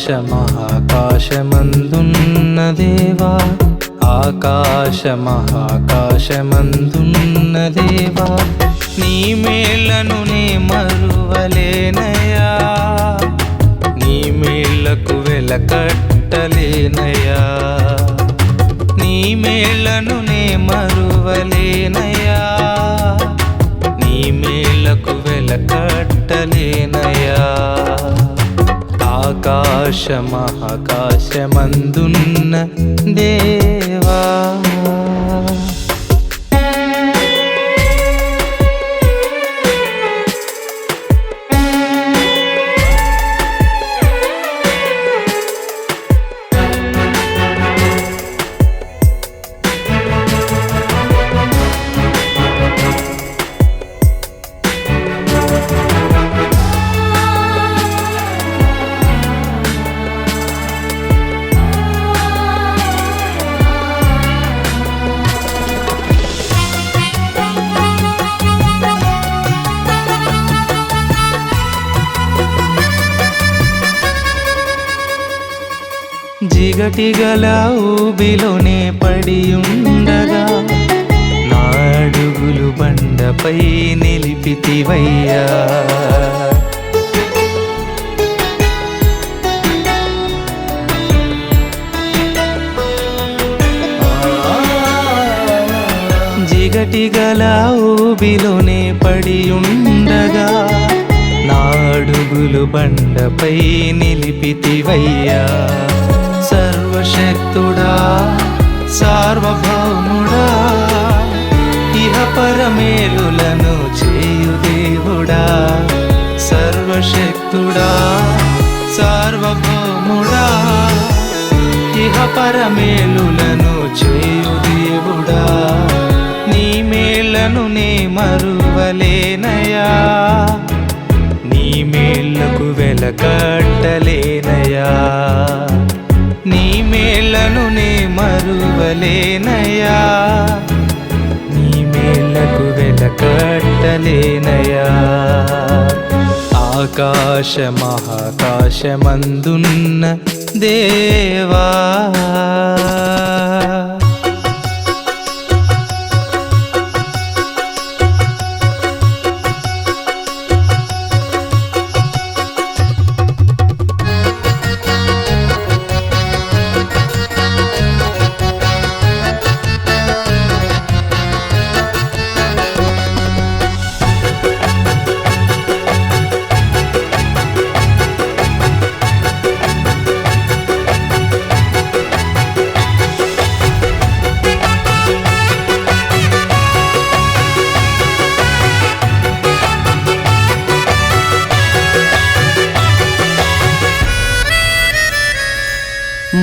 ఆకాశ మహాకాశమందున్న దేవా ఆకాశ మహాకాశమందున్న దేవా నీ మేళ్ళను నే మరువలేనయా నీ మేళ్ళకు వెలకట్టలేనయా నీ మేళ్ళను నే మరువలేనయా నీ మేళ్ళకు వెలకట్టలేనయా ఆకాశమహాకాశమందున్న దేవా. జిగటి ఊబిలోనే పడి ఉండగా నా బండపై నిలిపితివయ్యా. జిగటిగల ఊబిలోనే పడి ఉండగా నా బండపై నిలిపితివయ్యా. సర్వశక్తుడా సార్వభౌముడా ఇహ పరమేలులను చేయు దేవుడా. సర్వశక్తుడా సార్వభౌముడా ఇహ పరమేలులను చేయు దేవుడా. నీ మేళ్ళను నే మరువలేనయా. నీ మేళ్ళకు వెలకట్టలేనయా మరువలేనయా నీ మేళ్ళకు వెలకట్టలేనయా ఆకాశ మహాకాశమందున్న దేవా.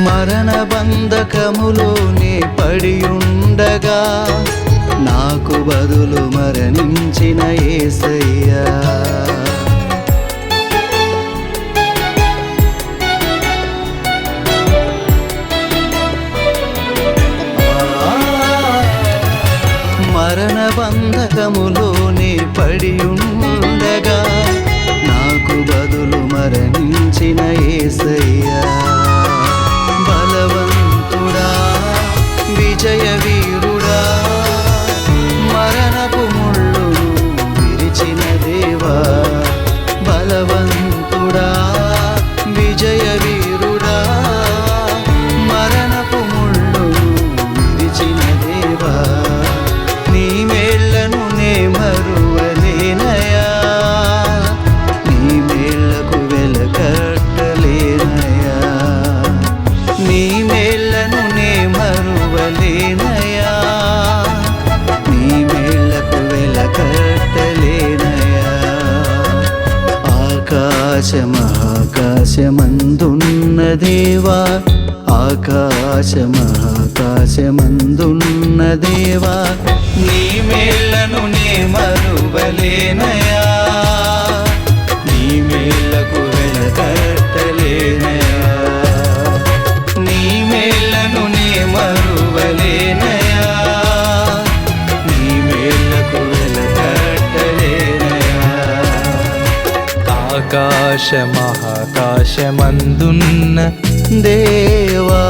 మరణ బంధకములోనే పడి ఉండగా నాకు బదులు మరణించిన ఏసయ్యా. మరణ బంధకములోనే పడి ఉండగా నాకు బదులు మరణించిన ఏసయ్యా. మేళ్ళను నే మరువలేనయా నీ మేళ్ళకు వెలకట్టలేనయా ఆకాశ మహాకాశమందున్న దేవా ఆకాశ దేవా నీ మేళ్ళను నే మరువలేనయా వెలకట్టలేనయా ఆకాశ మహాకాశ ఆకాశమందున్న దేవా